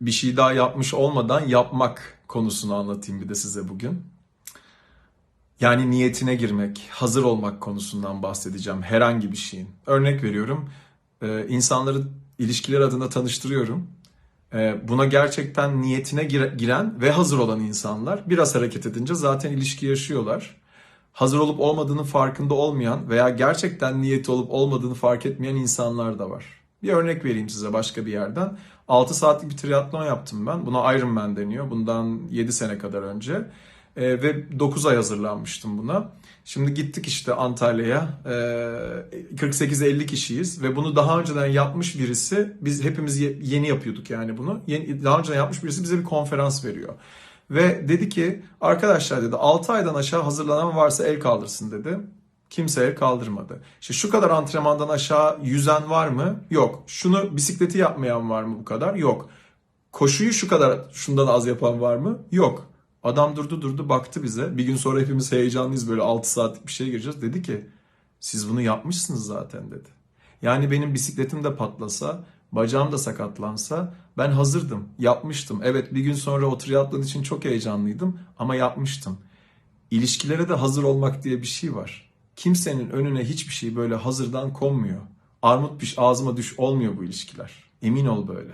bir şey daha yapmış olmadan yapmak konusunu anlatayım bir de size bugün. Yani niyetine girmek, hazır olmak konusundan bahsedeceğim herhangi bir şeyin. Örnek veriyorum, e, insanları ilişkiler adına tanıştırıyorum. E, Buna gerçekten niyetine gire- giren ve hazır olan insanlar biraz hareket edince zaten ilişki yaşıyorlar. Hazır olup olmadığının farkında olmayan veya gerçekten niyeti olup olmadığını fark etmeyen insanlar da var. Bir örnek vereyim size başka bir yerden. 6 saatlik bir triatlon yaptım ben. Buna Ironman deniyor. Bundan 7 sene kadar önce. Ee, ve 9 ay hazırlanmıştım buna. Şimdi gittik işte Antalya'ya. Ee, 48-50 kişiyiz ve bunu daha önceden yapmış birisi, biz hepimiz ye- yeni yapıyorduk yani bunu. Yeni, daha önceden yapmış birisi bize bir konferans veriyor. Ve dedi ki arkadaşlar dedi 6 aydan aşağı hazırlanan varsa el kaldırsın dedi. Kimse el kaldırmadı. İşte şu kadar antrenmandan aşağı yüzen var mı? Yok. Şunu bisikleti yapmayan var mı bu kadar? Yok. Koşuyu şu kadar şundan az yapan var mı? Yok. Adam durdu durdu baktı bize. Bir gün sonra hepimiz heyecanlıyız böyle 6 saatlik bir şeye gireceğiz. Dedi ki siz bunu yapmışsınız zaten dedi. Yani benim bisikletim de patlasa, bacağım da sakatlansa ben hazırdım, yapmıştım. Evet bir gün sonra o triatlon için çok heyecanlıydım ama yapmıştım. İlişkilere de hazır olmak diye bir şey var. Kimsenin önüne hiçbir şey böyle hazırdan konmuyor. Armut piş ağzıma düş olmuyor bu ilişkiler. Emin ol böyle.